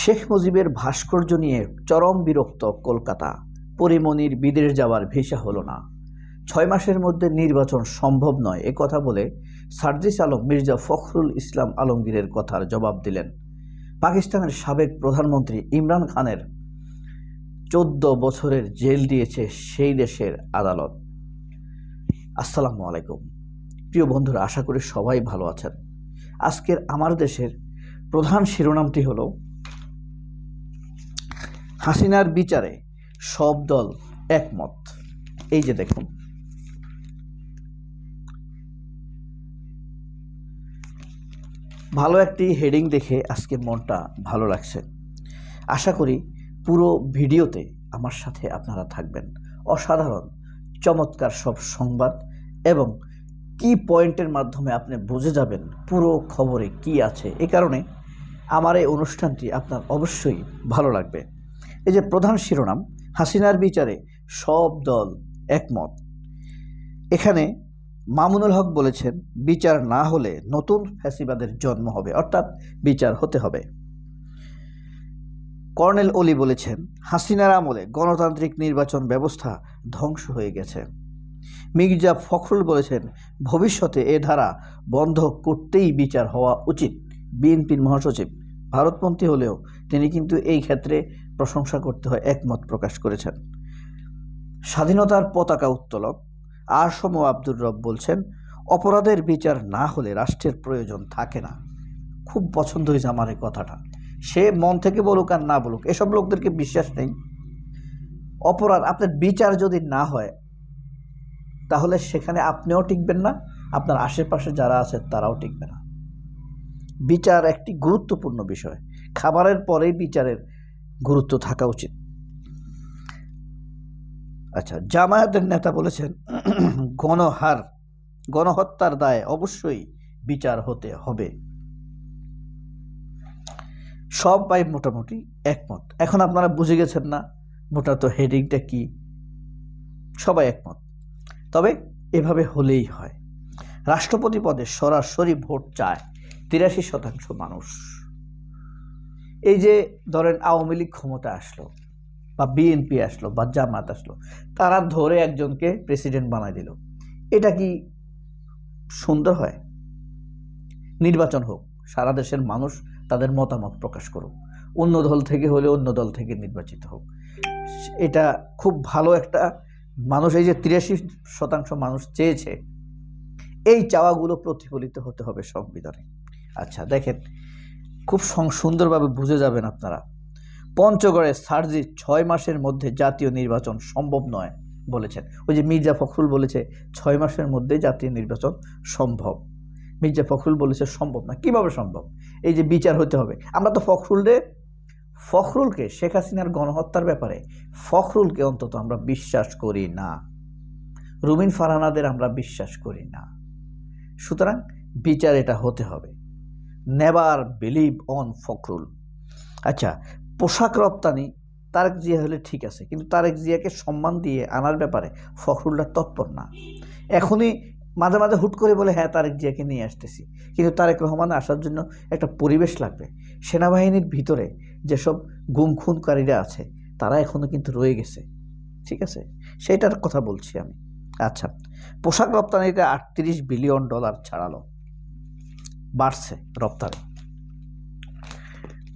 শেখ মুজিবের ভাস্কর্য নিয়ে চরম বিরক্ত কলকাতা। পরিমণির বিদেশ যাওয়ার ভিসা হলো না। ছয় মাসের মধ্যে নির্বাচন সম্ভব নয়, এ কথা বলে সার্জিস আলম মির্জা ফখরুল ইসলাম আলমগীরের কথার জবাব দিলেন। পাকিস্তানের সাবেক প্রধানমন্ত্রী ইমরান খানের চোদ্দ বছরের জেল দিয়েছে সেই দেশের আদালত। আসসালামু আলাইকুম। প্রিয় বন্ধুরা, আশা করি সবাই ভালো আছেন। আজকের আমার দেশের প্রধান শিরোনামটি হলো হাসিনার বিচারে সব দল একমত। এই যে দেখুন। ভালো একটি হেডিং দেখে আজকে মনটা ভালো লাগছে। আশা করি পুরো ভিডিওতে আমার সাথে আপনারা থাকবেন। অসাধারণ, চমৎকার সব সংবাদ এবং কি পয়েন্টের মাধ্যমে আপনি বুঝে যাবেন পুরো খবরে কি আছে। এ কারণে আমার এই অনুষ্ঠানটি আপনার অবশ্যই ভালো লাগবে। এই যে প্রধান শিরোনাম, হাসিনার বিচারে সব দল একমত। এখানে মামুনুল হক বলেছেন, বিচার না হলে নতুন ফ্যাসিবাদের জন্ম হবে, অর্থাৎ বিচার হতে হবে। কর্নেল অলি বলেছেন, হাসিনার আমলে গণতান্ত্রিক নির্বাচন ব্যবস্থা ধ্বংস হয়ে গেছে। মির্জা ফখরুল বলেছেন, ভবিষ্যতে এ ধারা বন্ধ করতেই বিচার হওয়া উচিত। বিএনপির মহাসচিব, ভারতপন্থী হলেও তিনি কিন্তু এই ক্ষেত্রে প্রশংসা করতে হয়, একমত প্রকাশ করেছেন। স্বাধীনতার পতাকা উত্তোলক আর সম আব্দুর রব বলছেন, অপরাধের বিচার না হলে রাষ্ট্রের প্রয়োজন থাকে না। খুব পছন্দ হয়েছে আমার এই কথাটা। সে মন থেকে বলুক আর না বলুক, এসব লোকদেরকে বিশ্বাস নেই। অপরাধ, আপনার বিচার যদি না হয়, তাহলে সেখানে আপনিও টিকবেন না, আপনার আশেপাশে যারা আছে তারাও টিকবে না। বিচার একটি গুরুত্বপূর্ণ বিষয়। খাবারের পরেই বিচারের গুরুত্ব থাকা উচিত। আচ্ছা জামায়াতের নেতা বলেছেন, গণহার, গণহত্যার দায়ে অবশ্যই বিচার হতে হবে। সবাই মোটামুটি একমত। এখন আপনারা বুঝে গেছেন না, মোটা তো হেডিংটা কি। সবাই একমত। তবে এভাবে হলেই হয়। রাষ্ট্রপতি পদে সরাসরি ভোট চায় তিরাশি শতাংশ মানুষ। এই যে ধরেন আওয়ামী লীগ ক্ষমতা আসলো বা বিএনপি আসলো বা জামাত আসলো, তারা ধরে একজনকে প্রেসিডেন্ট বানাই দিল। এটা কি সুন্দর হয়? নির্বাচন হোক, সারা দেশের মানুষ তাদের মতামত প্রকাশ করুক, অন্য দল থেকে হলে অন্য দল থেকে নির্বাচিত হোক। এটা খুব ভালো একটা, মানুষ এই যে তিরাশি শতাংশ মানুষ চেয়েছে, এই চাওয়াগুলো প্রতিফলিত হতে হবে সংবিধানে। আচ্ছা দেখেন খুব সুন্দরভাবে বুঝে যাবেন আপনারা। পঞ্চগড়ে সার্জি ছয় মাসের মধ্যে জাতীয় নির্বাচন সম্ভব নয়, বলেছেন। ওই যে মির্জা ফখরুল বলেছে, ছয় মাসের মধ্যে জাতীয় নির্বাচন সম্ভব। মির্জা ফখরুল বলেছে, সম্ভব না। কীভাবে সম্ভব? এই যে বিচার হতে হবে। আমরা তো ফখরুলরে, ফখরুলকে, শেখ হাসিনার গণহত্যার ব্যাপারে ফখরুলকে অন্তত আমরা বিশ্বাস করি না। রুমিন ফারহানাদের আমরা বিশ্বাস করি না। সুতরাং বিচার এটা হতে হবে। Never believe on Fakhrul. আচ্ছা পোশাক রপ্তানি, তারেক জিয়া হলে ঠিক আছে, কিন্তু তারেক জিয়াকে সম্মান দিয়ে আনার ব্যাপারে ফখরুলরা তৎপর না। এখনই মাঝে মাঝে হুট করে বলে হ্যাঁ তারেক জিয়াকে নিয়ে আসতেছি। কিন্তু তারেক রহমান আসার জন্য একটা পরিবেশ লাগবে। সেনাবাহিনীর ভিতরে যেসব গুম খুনকারীরা আছে, তারা এখনও কিন্তু রয়ে গেছে। ঠিক আছে? সেইটার কথা বলছি আমি। আচ্ছা পোশাক রপ্তানিতে আটত্রিশ বিলিয়ন ডলার ছাড়ালো। বাড়ছে রপ্তানি।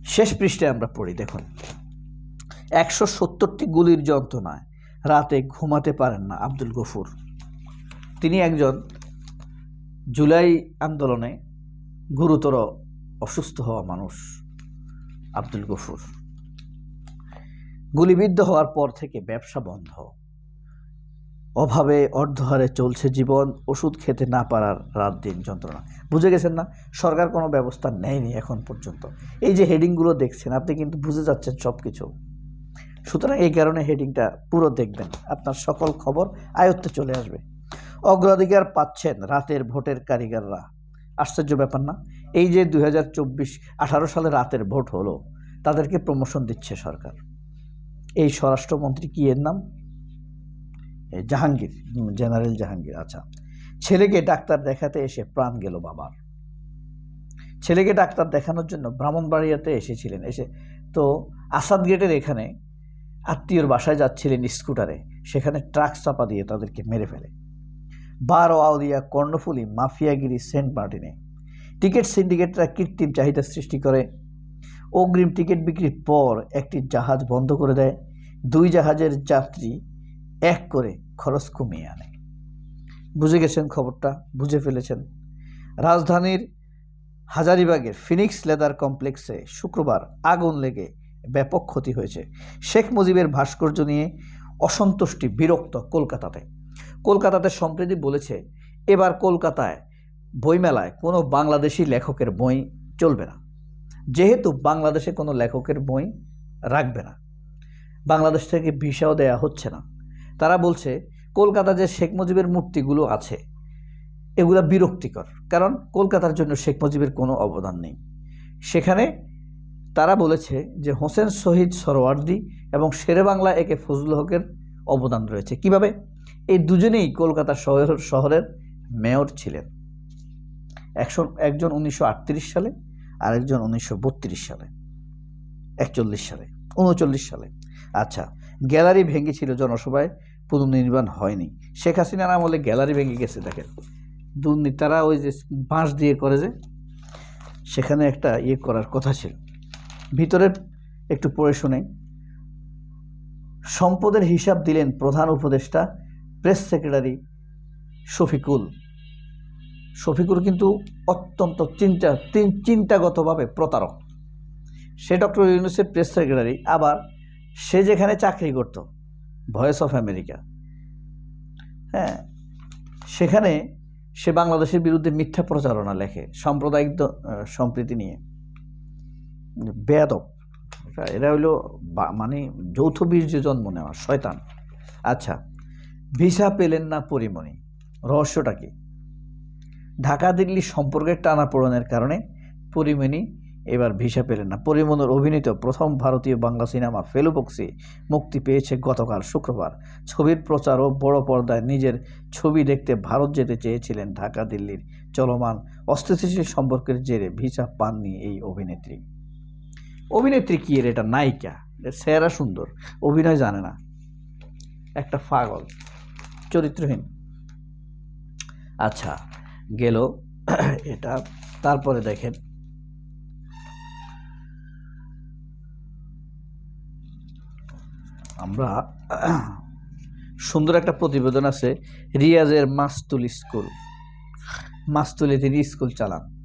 শেষ পৃষ্ঠে আমরা পড়ি, দেখুন। একশো সত্তরটি গুলির যন্ত্রণায় রাতে ঘুমাতে পারেন না আব্দুল গফুর। তিনি একজন জুলাই আন্দোলনে গুরুতর অসুস্থ হওয়া মানুষ আব্দুল গফুর। গুলিবিদ্ধ হওয়ার পর থেকে ব্যবসা বন্ধ। অভাবে অর্ধহারে চলছে জীবন, ওষুধ খেতে না পারার রাত দিন যন্ত্রণা। বুঝে গেছেন না? সরকার কোনো ব্যবস্থা নেয়নি এখন পর্যন্ত। এই যে হেডিংগুলো দেখছেন, আপনি কিন্তু বুঝে যাচ্ছেন সব কিছু সুতরাং এই কারণে হেডিংটা পুরো দেখবেন। আপনার সকল খবর আয়ত্তে চলে আসবে। অগ্রাধিকার পাচ্ছেন রাতের ভোটের কারিগররা। আশ্চর্য ব্যাপার না? এই যে দুই হাজার চব্বিশ সালে রাতের ভোট হলো, তাদেরকে প্রমোশন দিচ্ছে সরকার। এই স্বরাষ্ট্রমন্ত্রী কি এর নাম? জাহাঙ্গীর, জেনারেল জাহাঙ্গীর আচ্ছা। ছেলেকে ডাক্তার দেখাতে এসে প্রাণ গেল বাবার। ছেলেকে ডাক্তার দেখানোর জন্য ব্রাহ্মণবাড়িয়াতে এসেছিলেন। এসে তো আসাদ গেটের এখানে আত্মীয়র বাসায় যাচ্ছিলেন স্কুটারে। সেখানে ট্রাক চাপা দিয়ে তাদেরকে মেরে ফেলে। বার ও আউলিয়া, কর্ণফুলি, মাফিয়াগিরি, সেন্ট মার্টিনে। টিকিট সিন্ডিকেটরা কৃত্রিম চাহিদা সৃষ্টি করে। অগ্রিম টিকিট বিক্রির পর একটি জাহাজ বন্ধ করে দেয়। দুই জাহাজের যাত্রী এক করে খরচ কমিয়ে আনে। বুঝে গেছেন খবরটা? বুঝে ফেলেছেন। রাজধানীর হাজারিবাগের ফিনিক্স লেদার কমপ্লেক্সে শুক্রবার আগুন লেগে ব্যাপক ক্ষতি হয়েছে। শেখ মুজিবের ভাস্কর্য নিয়ে অসন্তুষ্টি বিরক্ত কলকাতাতে। কলকাতাতে সম্প্রতি বলেছে, এবার কলকাতায় বইমেলায় কোনো বাংলাদেশি লেখকের বই চলবে না। যেহেতু বাংলাদেশে কোনো লেখকের বই রাখবে না। বাংলাদেশ থেকে ভিসাও দেয়া হচ্ছে না। তারা বলছে কলকাতা যে শেখ মুজিবের মূর্তিগুলো আছে, এগুলা বিরক্তিকর। কারণ কলকাতার জন্য শেখ মুজিবের কোনো অবদান নেই। সেখানে তারা বলেছে যে, হোসেন শহীদ সরওয়ার্দি এবং শেরে বাংলা একে ফজলুল হকের অবদান রয়েছে। কীভাবে? এই দুজনেই কলকাতা শহর, শহরের মেয়র ছিলেন। একশো, একজন উনিশশো আটত্রিশ সালে আর একজন উনিশশো সালে, একচল্লিশ সালে, উনচল্লিশ সালে। আচ্ছা গ্যালারি ভেঙেছিল জনসভায় পুনর্নির্মাণ হয়নি। শেখ হাসিনার আমলে গ্যালারি ভেঙে গেছে, দেখেন। দুর্নীতি তারা ওই যে বাঁশ দিয়ে করে যে, সেখানে একটা ইয়ে করার কথা ছিল। ভিতরের একটু পড়ে শুনে। সম্পদের হিসাব দিলেন প্রধান উপদেষ্টা, প্রেস সেক্রেটারি শফিকুল। শফিকুল কিন্তু অত্যন্ত চিন্তা চিন্তাগতভাবে প্রতারক। সে ডক্টর ইউনুসের প্রেস সেক্রেটারি, আবার সে যেখানে চাকরি করত ভয়েস অফ আমেরিকা। হ্যাঁ সেখানে সে বাংলাদেশের বিরুদ্ধে মিথ্যা প্রচারণা লেখে, সাম্প্রদায়িক সম্প্রীতি নিয়ে। বেয়াদব। এরা- এরা হইল বা- মানে যৌথ বীর্য জন্ম নেওয়া, শয়তান। আচ্ছা ভিসা পেলেন না পরিমণি। রহস্যটা কি? ঢাকা দিল্লি সম্পর্কের টানাপোড়েনের কারণে পরিমণি এবার ভিসা পেলেন না। পরিমণের অভিনীত প্রথম ভারতীয় বাংলা সিনেমা ফেলুবক্সি মুক্তি পেয়েছে গতকাল শুক্রবার। ছবির প্রচার ও বড় পর্দায় নিজের ছবি দেখতে ভারত যেতে চেয়েছিলেন ঢাকা, দিল্লির চলমান অস্থিতিশীল সম্পর্কের জেরে ভিসা পাননি এই অভিনেত্রী। অভিনেত্রী কি এর? এটা নায়িকা। সেরা সুন্দর। অভিনয় জানে না। একটা পাগল। চরিত্রহীন। আচ্ছা গেল। এটা, তারপরে দেখেন। আমরা সুন্দর একটা প্রতিবেদন আছে, রিয়াজের মাস্তুল স্কুল। মাস্তুলে তিনি স্কুল চালান।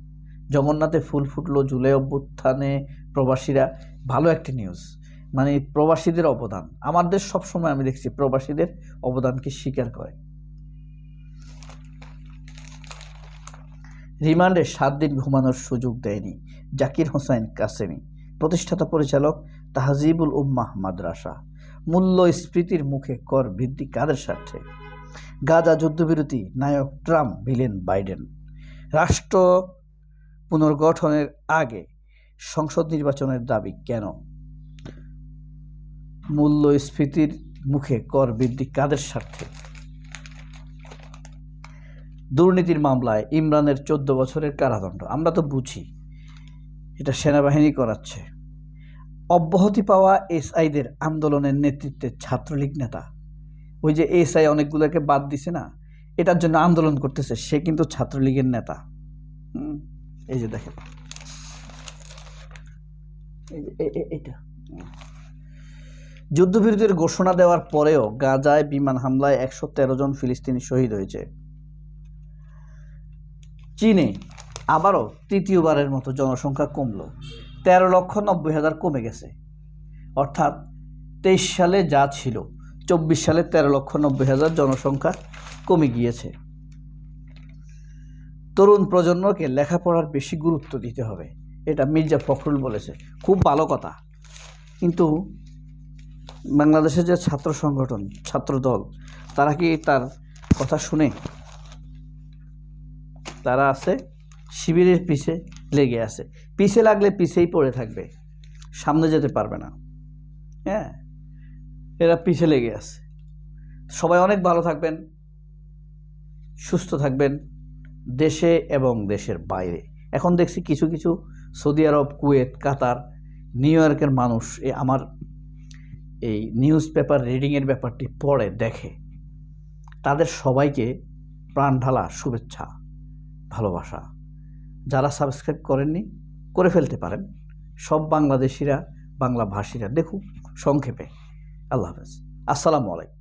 জগন্নাথে ফুল ফুটলো জুলাই অভ্যুত্থানে প্রবাসীরা। ভালো একটি নিউজ মানে প্রবাসীদের অবদান। আমাদের সবসময় আমি দেখছি প্রবাসীদের অবদানকে স্বীকার করে। রিমান্ডে সাত দিন ঘুমানোর সুযোগ দেয়নি জাকির হোসাইন কাসেমি। প্রতিষ্ঠাতা পরিচালক তাহজিবুল উম্মাহ মাদ্রাসা। মূল্যস্ফীতির মুখে কর বৃদ্ধি কাদের স্বার্থে? গাজা যুদ্ধবিরতি নায়ক ট্রাম্প ভিলেন বাইডেন। রাষ্ট্র পুনর্গঠনের আগে সংসদ নির্বাচনের দাবি কেন? মূল্যস্ফীতির মুখে কর বৃদ্ধি কাদের স্বার্থে? দুর্নীতির মামলায় ইমরানের চোদ্দ বছরের কারাদণ্ড। আমরা তো বুঝি, এটা সেনাবাহিনী করাচ্ছে। অব্যাহতি পাওয়া এসআইদের আন্দোলনের নেতৃত্বে ছাত্রলীগ নেতা। ওই যে এসআই অনেকগুলোকে বাদ দিছে না, এটার জন্য আন্দোলন করতেছে, সে কিন্তু ছাত্রলীগের নেতা। এই যে দেখেন। এটা যুদ্ধবিরতির ঘোষণা দেওয়ার পরেও গাজায় বিমান হামলায় একশো তেরো জন ফিলিস্তিনি শহীদ হয়েছে। চীনে আবারও তৃতীয়বারের মতো জনসংখ্যা কমলো। তেরো লক্ষ নব্বই হাজার কমে গেছে। অর্থাৎ তেইশ সালে যা ছিল, চব্বিশ সালে তেরো লক্ষ নব্বই হাজার জনসংখ্যা কমে গিয়েছে। তরুণ প্রজন্মকে লেখাপড়ার বেশি গুরুত্ব দিতে হবে, এটা মির্জা ফখরুল বলেছে। খুব ভালো কথা। কিন্তু বাংলাদেশের যে ছাত্র সংগঠন, ছাত্র দল, তারা কি তার কথা শুনে? তারা আছে শিবিরের পিছে লেগে আছে। পিছে লাগলে পিছেই পড়ে থাকবে। সামনে যেতে পারবে না। হ্যাঁ? এরা পিছে লেগে আছে। সবাই অনেক ভালো থাকবেন, সুস্থ থাকবেন, দেশে এবং দেশের বাইরে। এখন দেখছি কিছু কিছু Saudi Arab, Kuwait, Qatar, New ইয়র্কের মানুষ এ আমার এই নিউজ পেপার রিডিংয়ের ব্যাপারটি পড়ে, দেখে। তাদের সবাইকে প্রাণ ঢালা শুভেচ্ছা, ভালোবাসা। যারা সাবস্ক্রাইব করেননি, করে ফেলতে পারেন। সব বাংলাদেশিরা বাংলা ভাষীরা দেখুক, সংক্ষেপে। আল্লাহ হাফেজ। আসসালামু আলাইকুম।